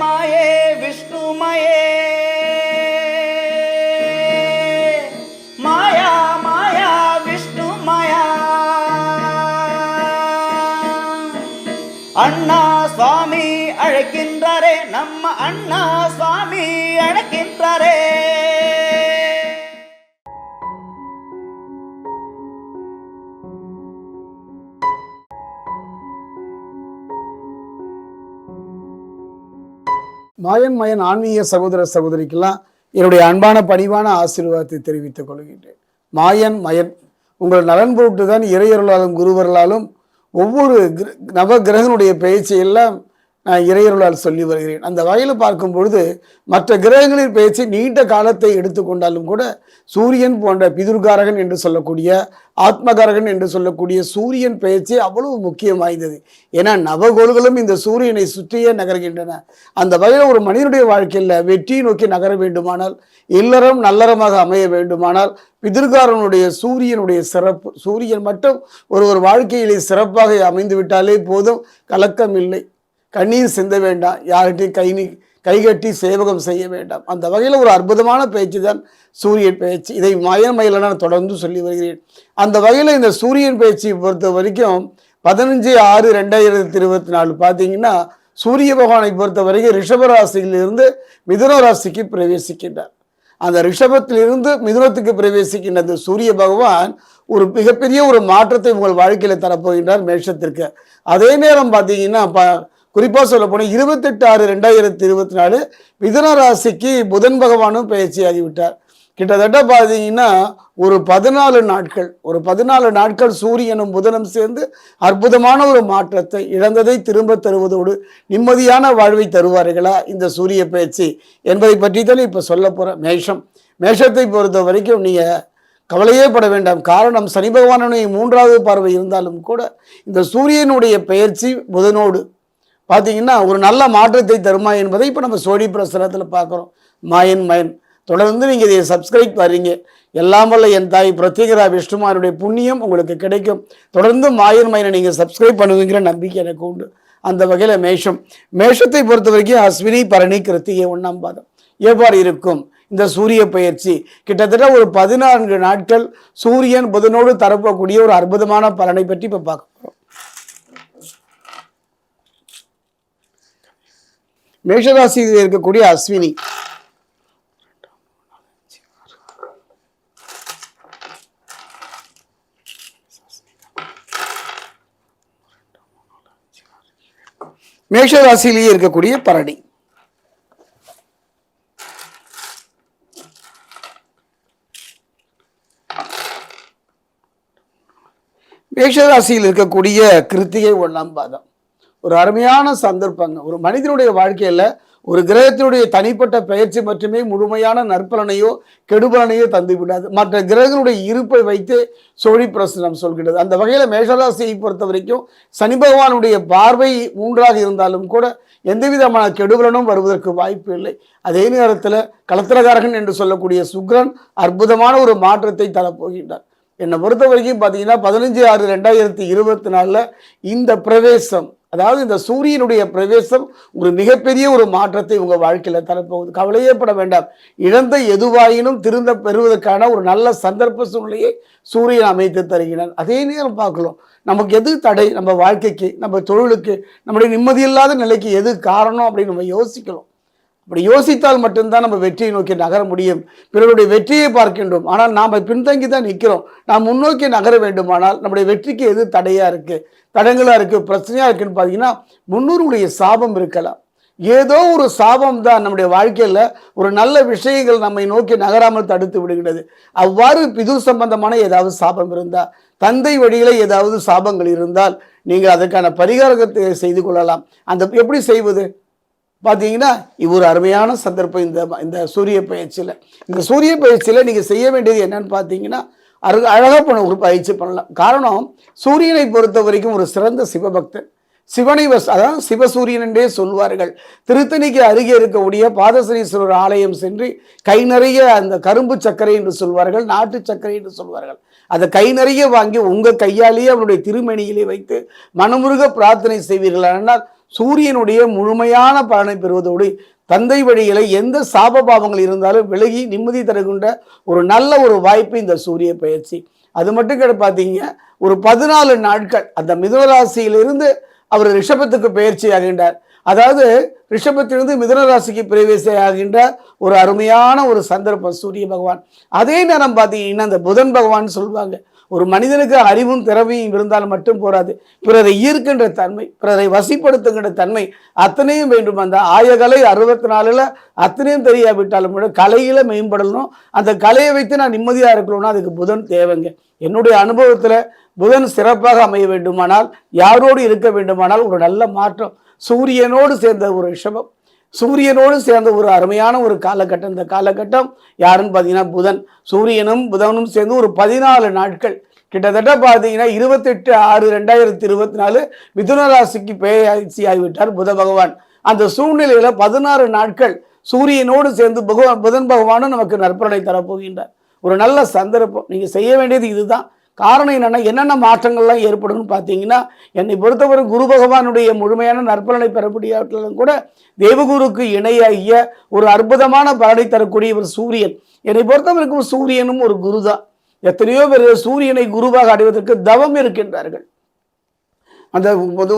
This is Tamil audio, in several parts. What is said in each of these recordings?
మయే విష్ణుమయే. మాయా మాయా విష్ణుమయా. అన్నా స్వామి అడకిండ్రరే నమ్మ అన్నా స్వామి అడకిండ్రరే மாயன் மயன் ஆன்மீக சகோதர சகோதரிக்கெல்லாம் என்னுடைய அன்பான பணிவான ஆசீர்வாதத்தை தெரிவித்துக் கொள்கின்றேன். மாயன் மயன் உங்கள் நலன் பொருட்டு தான் இறையருளாலும் குருவர்களாலும் ஒவ்வொரு கிர- நவ கிரகனுடைய பெயர்ச்சி நான் இறையருளால் சொல்லி வருகிறேன். அந்த வகையில் பார்க்கும் பொழுது மற்ற கிரகங்களின் பேச்சு நீண்ட காலத்தை எடுத்துக்கொண்டாலும் கூட சூரியன் போன்ற பிதுர்காரகன் என்று சொல்லக்கூடிய ஆத்மகாரகன் என்று சொல்லக்கூடிய சூரியன் பெயர்ச்சி அவ்வளவு முக்கியம் வாய்ந்தது. ஏன்னா நவகோள்களும் இந்த சூரியனை சுற்றியே நகர்கின்றன. அந்த வகையில் ஒரு மனிதனுடைய வாழ்க்கையில் வெற்றியை நோக்கி நகர வேண்டுமானால் இல்லறம் நல்லறமாக அமைய வேண்டுமானால் பிதிர்காரனுடைய சூரியனுடைய சிறப்பு சூரியன் மட்டும் ஒரு ஒரு வாழ்க்கையிலே சிறப்பாக அமைந்து விட்டாலே போதும் கலக்கம் இல்லை கண்ணீர் சிந்த வேண்டாம். யார்கிட்டையும் கை நீ கைகட்டி சேவகம் செய்ய வேண்டாம். அந்த வகையில் ஒரு அற்புதமான பேச்சு தான் சூரியன் பேச்சு. இதை மயமயில நான் தொடர்ந்து சொல்லி வருகிறேன். அந்த வகையில் இந்த சூரியன் பேச்சை பொறுத்த வரைக்கும் பதினஞ்சு ஆறு ரெண்டாயிரத்தி இருபத்தி நாலு பார்த்தீங்கன்னா சூரிய பகவானை பொறுத்த வரைக்கும் ரிஷப ராசியிலிருந்து மிதுன ராசிக்கு பிரவேசிக்கின்றார். அந்த ரிஷபத்திலிருந்து மிதுனத்துக்கு பிரவேசிக்கின்ற அந்த சூரிய பகவான் ஒரு மிகப்பெரிய ஒரு மாற்றத்தை உங்கள் வாழ்க்கையில் தரப்போகின்றார் மேஷத்திற்கு. அதே நேரம் பார்த்தீங்கன்னா ப குறிப்பாக சொல்ல போனால் இருபத்தெட்டு ஆறு ரெண்டாயிரத்தி இருபத்தி நாலு மிதன ராசிக்கு புதன் பகவானும் பயிற்சியாகிவிட்டார் கிட்டத்தட்ட பார்த்தீங்கன்னா ஒரு பதினாலு நாட்கள் ஒரு பதினாலு நாட்கள் சூரியனும் புதனும் சேர்ந்து அற்புதமான ஒரு மாற்றத்தை இழந்ததை திரும்ப தருவதோடு நிம்மதியான வாழ்வை தருவார்களா இந்த சூரிய பயிற்சி என்பதை பற்றி தான் இப்போ சொல்ல போகிறேன் மேஷம். மேஷத்தை பொறுத்த வரைக்கும் நீங்கள் கவலையே பட வேண்டாம். காரணம் சனி பகவானுடைய மூன்றாவது பார்வை இருந்தாலும் கூட இந்த சூரியனுடைய பெயர்ச்சி புதனோடு பார்த்தீங்கன்னா ஒரு நல்ல மாற்றத்தை தருமா என்பதை இப்போ நம்ம சோழி பிரசனத்தில் பார்க்குறோம் மாயன் மயன். தொடர்ந்து நீங்கள் இதை சப்ஸ்கிரைப் பாருங்க. எல்லாம் வல்ல என் தாய் பிரத்யேகரா விஷ்ணுமாருடைய புண்ணியம் உங்களுக்கு கிடைக்கும். தொடர்ந்து மாயன் மயனை நீங்கள் சப்ஸ்கிரைப் பண்ணுவீங்கிற நம்பிக்கை எனக்கு உண்டு. அந்த வகையில் மேஷம். மேஷத்தை பொறுத்த வரைக்கும் அஸ்வினி பரணி கிருத்திகை ஒன்றாம் பாதம். எவ்வாறு இருக்கும்? இந்த சூரிய பயிற்சி. கிட்டத்தட்ட ஒரு பதினான்கு நாட்கள் சூரியன் புதனோடு தரப்பக்கூடிய ஒரு அற்புதமான பலனை பற்றி இப்போ பார்க்க போகிறோம் மேஷராசியில் இருக்கக்கூடிய அஸ்வினி. மேஷராசியிலேயே இருக்கக்கூடிய பரணி. மேஷராசியில் இருக்கக்கூடிய கிருத்திகை ஒன்றாம் பாதம். ஒரு அருமையான சந்தர்ப்பங்க. ஒரு மனிதனுடைய வாழ்க்கையில் ஒரு கிரகத்தினுடைய தனிப்பட்ட பயிற்சி மட்டுமே முழுமையான நற்பலனையோ கெடுபலனையோ தந்து விடாது. மற்ற கிரகங்களுடைய இருப்பை வைத்து சோழி பிரசனம் சொல்கிறது அந்த வகையில் மேஷராசியை பொறுத்த வரைக்கும் சனி பகவானுடைய பார்வை மூன்றாக இருந்தாலும் கூட எந்த விதமான கெடுபலனும் வருவதற்கு வாய்ப்பு இல்லை. அதே நேரத்தில் களத்திரகாரகன் என்று சொல்லக்கூடிய சுக்ரன் அற்புதமான ஒரு மாற்றத்தை தரப்போகின்றார். என்னை பொறுத்த வரைக்கும் பார்த்தீங்கன்னா பதினஞ்சு ஆறு ரெண்டாயிரத்தி இருபத்தி நாலில் இந்த பிரவேசம் அதாவது இந்த சூரியனுடைய பிரவேசம் ஒரு மிகப்பெரிய ஒரு மாற்றத்தை உங்கள் வாழ்க்கையில் தரப்போகுது. கவலையே பட வேண்டாம். இழந்த எதுவாயினும் திருந்த பெறுவதற்கான ஒரு நல்ல சந்தர்ப்ப சூழ்நிலையை சூரியன் அமைத்து தருகிறார் அதே நேரம் பார்க்கலாம் நமக்கு எது தடை? நம்ம வாழ்க்கைக்கு நம்ம தொழிலுக்கு நம்முடைய நிம்மதியில்லாத நிலைக்கு எது காரணம் அப்படின்னு நம்ம யோசிக்கலாம் அப்படி யோசித்தால் மட்டும்தான் நம்ம வெற்றியை நோக்கி நகர முடியும். பிறருடைய வெற்றியை பார்க்கின்றோம். ஆனால் நாம் பின்தங்கி தான் நிற்கிறோம். நாம் முன்னோக்கி நகர வேண்டுமானால் நம்முடைய வெற்றிக்கு எது தடையாக இருக்குது தடங்களாக இருக்குது பிரச்சனையாக இருக்குன்னு பார்த்தீங்கன்னா முன்னோருடைய சாபம் இருக்கலாம். ஏதோ ஒரு சாபம் தான் நம்முடைய வாழ்க்கையில் ஒரு நல்ல விஷயங்கள் நம்மை நோக்கி நகராமல் தடுத்து விடுகிறது அவ்வாறு பிது சம்பந்தமான ஏதாவது சாபம் இருந்தால் தந்தை வழியில் ஏதாவது சாபங்கள் இருந்தால் நீங்கள் அதற்கான பரிகாரத்தை செய்து கொள்ளலாம். அந்த எப்படி செய்வது? பார்த்தீங்கன்னா இது ஒரு அருமையான சந்தர்ப்பம் இந்த இந்த சூரிய பயிற்சியில். இந்த சூரிய பயிற்சியில் நீங்கள் செய்ய வேண்டியது என்னன்னு பார்த்தீங்கன்னா அருக அழகாக பண்ண ஒரு பயிற்சி பண்ணலாம். காரணம் சூரியனை பொறுத்த வரைக்கும் ஒரு சிறந்த சிவபக்தன் சிவனை வஸ் அதாவது சிவசூரியன் என்றே சொல்வார்கள். திருத்தணிக்கு அருகே இருக்கக்கூடிய பாதசனீஸ்வரர் ஆலயம் சென்று கை நிறைய அந்த கரும்பு சர்க்கரை என்று சொல்வார்கள் நாட்டு சர்க்கரை என்று சொல்வார்கள். அதை கை நிறைய வாங்கி உங்கள் கையாலேயே அவனுடைய திருமணியிலே வைத்து மனமுருக பிரார்த்தனை செய்வீர்கள். ஆனால் சூரியனுடைய முழுமையான பலனை பெறுவதோடு தந்தை வழிகளை எந்த சாப பாவங்கள் இருந்தாலும் விலகி நிம்மதி தருகின்ற ஒரு நல்ல ஒரு வாய்ப்பு இந்த சூரிய பயிற்சி. அது மட்டும் கிடை பார்த்தீங்க ஒரு பதினாலு நாட்கள் அந்த மிதுனராசியிலிருந்து அவர் ரிஷபத்துக்கு பயிற்சி ஆகின்றார். அதாவது ரிஷபத்திலிருந்து மிதனராசிக்கு பிரவேசி ஆகின்ற ஒரு அருமையான ஒரு சந்தர்ப்பம் சூரிய பகவான். அதே நேரம் பார்த்தீங்கன்னா அந்த புதன் பகவான் சொல்லுவாங்க ஒரு மனிதனுக்கு அறிவும் திறமையும் இருந்தால் மட்டும் போராது. பிறரை ஈர்க்கின்ற தன்மை பிறரை வசிப்படுத்துகின்ற தன்மை அத்தனையும் வேண்டும். அந்த ஆயகலை அறுபத்தி நாலில் அத்தனையும் தெரியாவிட்டாலும் கூட கலையில் மேம்படணும். அந்த கலையை வைத்து நான் நிம்மதியாக இருக்கணும்னா அதுக்கு புதன் தேவைங்க. என்னுடைய அனுபவத்தில் புதன் சிறப்பாக அமைய வேண்டுமானால் யாரோடு இருக்க வேண்டுமானால் ஒரு நல்ல மாற்றம். சூரியனோடு சேர்ந்த ஒரு ரிஷபம். சூரியனோடு சேர்ந்த ஒரு அருமையான ஒரு காலகட்டம். இந்த காலகட்டம் யாருன்னு பார்த்தீங்கன்னா புதன். சூரியனும் புதனும் சேர்ந்து ஒரு பதினாலு நாட்கள். கிட்டத்தட்ட பார்த்தீங்கன்னா இருபத்தெட்டு ஆறு ரெண்டாயிரத்தி இருபத்தி நாலு மிதுன ராசிக்கு பேயாட்சி ஆகிவிட்டார் புத பகவான். அந்த சூழ்நிலையில் பதினாறு நாட்கள் சூரியனோடு சேர்ந்து பகவான் புதன் பகவானும் நமக்கு நற்பலனை தரப்போகின்றார். ஒரு நல்ல சந்தர்ப்பம். நீங்கள் செய்ய வேண்டியது இதுதான். காரணம் என்னென்னா என்னென்ன மாற்றங்கள்லாம் ஏற்படும்னு பார்த்தீங்கன்னா என்னை பொறுத்தவரை குரு பகவானுடைய முழுமையான நற்பலனை பெற முடியாவிட்டாலும் கூட தேவகுருக்கு இணையாகிய ஒரு அற்புதமான பலனை தரக்கூடிய ஒரு சூரியன். என்னை பொறுத்தவரைக்கும் சூரியனும் ஒரு குரு தான் எத்தனையோ பேர் சூரியனை குருவாக அடைவதற்கு தவம் இருக்கின்றார்கள். அந்த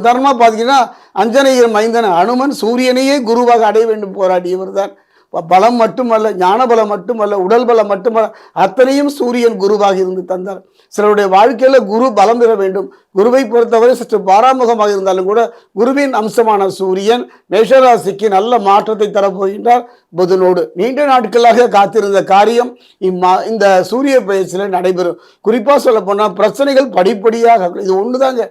உதாரணமாக பார்த்தீங்கன்னா அஞ்சனையர் மைந்தன அனுமன் சூரியனையே குருவாக அடைய வேண்டும் போராடியவர் தான். பலம் மட்டுமல்ல ஞான பலம் மட்டுமல்ல உடல் பலம் மட்டுமல்ல அத்தனையும் சூரியன் குருவாக இருந்து தந்தார். சிலருடைய வாழ்க்கையில் குரு பலம் பெற வேண்டும். குருவை பொறுத்தவரை சற்று பாராமுகமாக இருந்தாலும் கூட குருவின் அம்சமான சூரியன் மேஷராசிக்கு நல்ல மாற்றத்தை தரப்போகின்றார் புதனோடு. நீண்ட நாட்களாக காத்திருந்த காரியம் இம்மா இந்த சூரிய பயிற்சியில் நடைபெறும். குறிப்பாக சொல்ல போனால் பிரச்சனைகள் படிப்படியாக இது ஒண்ணுதாங்க.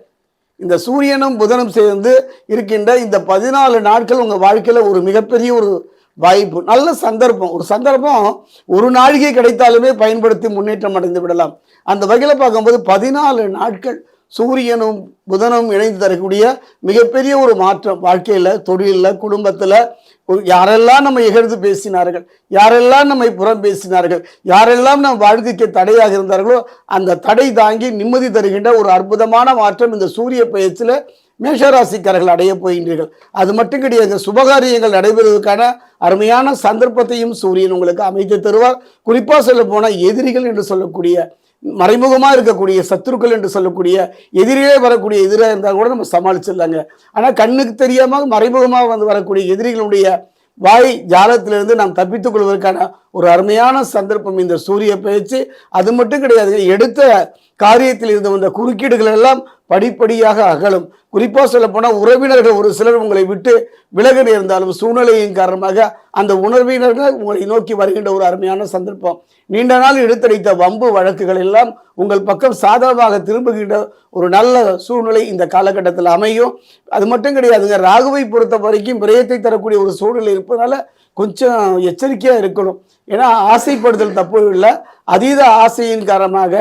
இந்த சூரியனும் புதனும் சேர்ந்து இருக்கின்ற இந்த பதினாலு நாட்கள் உங்கள் வாழ்க்கையில் ஒரு மிகப்பெரிய ஒரு வாய்ப்பு நல்ல சந்தர்ப்பம். ஒரு சந்தர்ப்பம் ஒரு நாழிகை கிடைத்தாலுமே பயன்படுத்தி முன்னேற்றம் அடைந்து விடலாம். அந்த வகையில் பார்க்கும்போது பதினாலு நாட்கள் சூரியனும் புதனும் இணைந்து தரக்கூடிய மிகப்பெரிய ஒரு மாற்றம். வாழ்க்கையில் தொழிலில் குடும்பத்தில் யாரெல்லாம் நம்ம இகழ்ந்து பேசினார்கள் யாரெல்லாம் நம்மை புறம் பேசினார்கள் யாரெல்லாம் நம் வாழ்க்கைக்கு தடையாக இருந்தார்களோ அந்த தடை தாங்கி நிம்மதி தருகின்ற ஒரு அற்புதமான மாற்றம் இந்த சூரிய பயிற்சியில் மேஷராசிக்காரர்கள் அடைய போகின்றீர்கள். அது மட்டும் கிடையாது சுபகாரியங்கள் நடைபெறுவதற்கான அருமையான சந்தர்ப்பத்தையும் சூரியன் உங்களுக்கு அமைத்து தருவார். குறிப்பாக சொல்ல போனால் எதிரிகள் என்று சொல்லக்கூடிய மறைமுகமாக இருக்கக்கூடிய சத்துருக்கள் என்று சொல்லக்கூடிய எதிரிலே வரக்கூடிய எதிராக இருந்தால் கூட நம்ம சமாளிச்சிடலாங்க. ஆனால் கண்ணுக்கு தெரியாமல் மறைமுகமாக வந்து வரக்கூடிய எதிரிகளுடைய வாய் ஜாலத்திலிருந்து நாம் தப்பித்துக் கொள்வதற்கான ஒரு அருமையான சந்தர்ப்பம் இந்த சூரிய பயிற்சி அது மட்டும் கிடையாது எடுத்த காரியத்தில் இருந்து வந்த குறுக்கீடுகள் எல்லாம் படிப்படியாக அகலும். குறிப்பாக சொல்ல போனால் உறவினர்கள் ஒரு சிலர் உங்களை விட்டு விலக நேர்ந்தாலும் சூழ்நிலையின் காரணமாக அந்த உணர்வினர்கள் உங்களை நோக்கி வருகின்ற ஒரு அருமையான சந்தர்ப்பம். நீண்ட நாள் எடுத்தடித்த வம்பு வழக்குகள் எல்லாம் உங்கள் பக்கம் சாதகமாக திரும்புகின்ற ஒரு நல்ல சூழ்நிலை இந்த காலகட்டத்தில் அமையும். அது மட்டும் கிடையாதுங்க ராகுவை பொறுத்த வரைக்கும் விரயத்தை தரக்கூடிய ஒரு சூழ்நிலை இருப்பதனால கொஞ்சம் எச்சரிக்கையாக இருக்கணும். ஏன்னா ஆசைப்படுதல் தப்பு இல்லை. அதீத ஆசையின் காரணமாக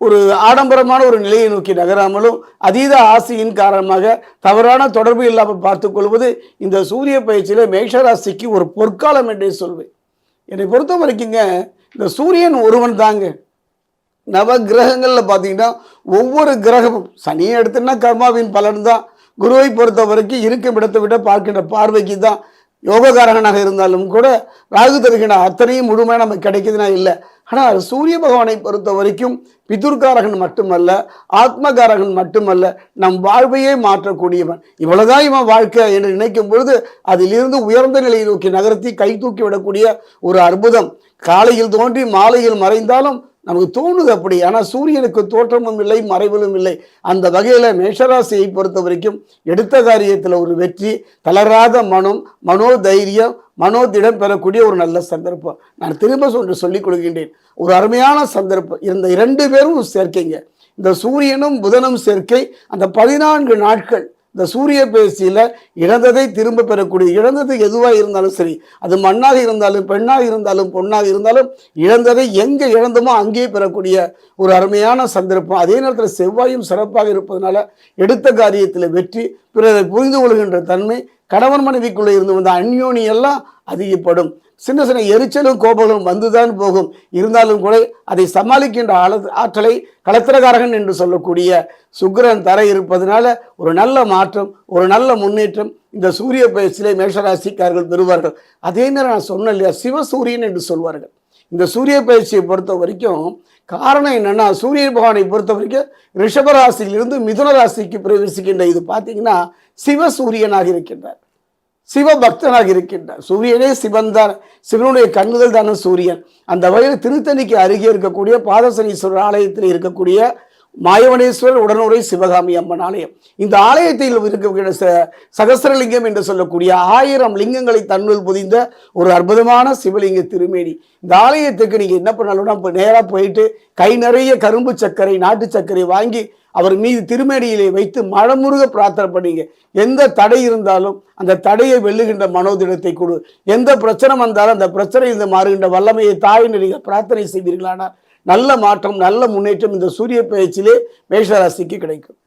ஒரு ஆடம்பரமான ஒரு நிலையை நோக்கி நகராமலும் அதீத ஆசையின் காரணமாக தவறான தொடர்பு இல்லாமல் பார்த்துக்கொள்வது இந்த சூரிய பயிற்சியில் மேஷராசிக்கு ஒரு பொற்காலம் என்றே சொல்வேன். என்னை பொறுத்த வரைக்குங்க இந்த சூரியன் ஒருவன் தாங்க. நவ கிரகங்களில் பார்த்தீங்கன்னா ஒவ்வொரு கிரகமும் சனியை எடுத்துன்னா கர்மாவின் பலன் தான். குருவை பொறுத்த வரைக்கும் இருக்கும் இடத்தை விட பார்க்கின்ற பார்வைக்கு தான் யோககாரகனாக இருந்தாலும் கூட ராகு தருகின்ற அத்தனையும் முழுமையாக நமக்கு கிடைக்குதுன்னா இல்லை. ஆனால் சூரிய பகவானை பொறுத்த வரைக்கும் பிதுர்காரகன் மட்டுமல்ல ஆத்மகாரகன் மட்டுமல்ல நம் வாழ்வையே மாற்றக்கூடியவன். இவ்வளவுதான் இவன் வாழ்க்கை என்று நினைக்கும் பொழுது அதிலிருந்து உயர்ந்த நிலையை நோக்கி நகர்த்தி கை தூக்கி விடக்கூடிய ஒரு அற்புதம். காலையில் தோன்றி மாலையில் மறைந்தாலும் நமக்கு தோணுது அப்படி. ஆனால் சூரியனுக்கு தோற்றமும் இல்லை மறைவிலும் இல்லை. அந்த வகையில் மேஷராசியை பொறுத்த வரைக்கும் எடுத்த காரியத்தில் ஒரு வெற்றி தளராத மனம் மனோதைரியம் மனோதிடம் பெறக்கூடிய ஒரு நல்ல சந்தர்ப்பம். நான் திரும்ப ஒன்று சொல்லிக் கொடுக்கின்றேன். ஒரு அருமையான சந்தர்ப்பம். இந்த இரண்டு பேரும் சேர்க்கைங்க. இந்த சூரியனும் புதனும் சேர்க்கை. அந்த பதினான்கு நாட்கள் இந்த சூரிய பேசியில் இழந்ததை திரும்ப பெறக்கூடிய இழந்தது எதுவாக இருந்தாலும் சரி அது மண்ணாக இருந்தாலும் பெண்ணாக இருந்தாலும் பொண்ணாக இருந்தாலும் இழந்ததை எங்கே இழந்தோமோ அங்கேயே பெறக்கூடிய ஒரு அருமையான சந்தர்ப்பம். அதே நேரத்தில் செவ்வாயும் சிறப்பாக இருப்பதனால எடுத்த காரியத்தில் வெற்றி பிறரை புரிந்து கொள்கின்ற தன்மை கணவன் மனைவிக்குள்ளே இருந்து வந்த அந்யோனி எல்லாம் அதிகப்படும். சின்ன சின்ன எரிச்சலும் கோபங்களும் வந்துதான் போகும். இருந்தாலும் கூட அதை சமாளிக்கின்ற ஆள ஆற்றலை களத்திரகாரகன் என்று சொல்லக்கூடிய சுக்கிரன் தர இருப்பதனால ஒரு நல்ல மாற்றம் ஒரு நல்ல முன்னேற்றம் இந்த சூரிய பயிற்சியிலே மேஷராசிக்காரர்கள் பெறுவார்கள். அதே நேரம் நான் சொன்னேன் இல்லையா சிவசூரியன் என்று சொல்வார்கள். இந்த சூரிய பயிற்சியை பொறுத்த வரைக்கும் காரணம் என்னென்னா சூரிய பகவானை பொறுத்த வரைக்கும் ரிஷபராசியிலிருந்து மிதுன ராசிக்கு பிரவேசிக்கின்ற இது பார்த்தீங்கன்னா சிவசூரியனாக இருக்கின்றார் சிவபக்தனாக இருக்கின்றார் சூரியனே சிவன் தான் சிவனுடைய கண்ணுதல் தானே சூரியன். அந்த வகையில் திருத்தணிக்கு அருகே இருக்கக்கூடிய பாதசனீஸ்வரர் ஆலயத்தில் இருக்கக்கூடிய மாயவனேஸ்வரர் உடனுரை சிவகாமி அம்மன் ஆலயம். இந்த ஆலயத்தில் இருக்கக்கூடிய ச- சகஸ்ரலிங்கம் என்று சொல்லக்கூடிய ஆயிரம் லிங்கங்களை தன்னுள் புதிந்த ஒரு அற்புதமான சிவலிங்க திருமேனி. இந்த ஆலயத்துக்கு நீங்கள் என்ன பண்ணாலும் இப்போ நேராக போயிட்டு கை நிறைய கரும்பு சர்க்கரை நாட்டு சர்க்கரை வாங்கி அவர் மீது திருமேனியிலே வைத்து மழமுருக பிரார்த்தனை பண்ணீங்க. எந்த தடை இருந்தாலும் அந்த தடையை வெல்லுகின்ற மனோதிடத்தை கொடு. எந்த பிரச்சனை வந்தாலும் அந்த பிரச்சனை மாறுகின்ற வல்லமையை தாயின்னு நீங்கள் பிரார்த்தனை செய்வீர்களானால் நல்ல மாற்றம் நல்ல முன்னேற்றம் இந்த சூரிய பயிற்சியிலே மேஷராசிக்கு கிடைக்கும்.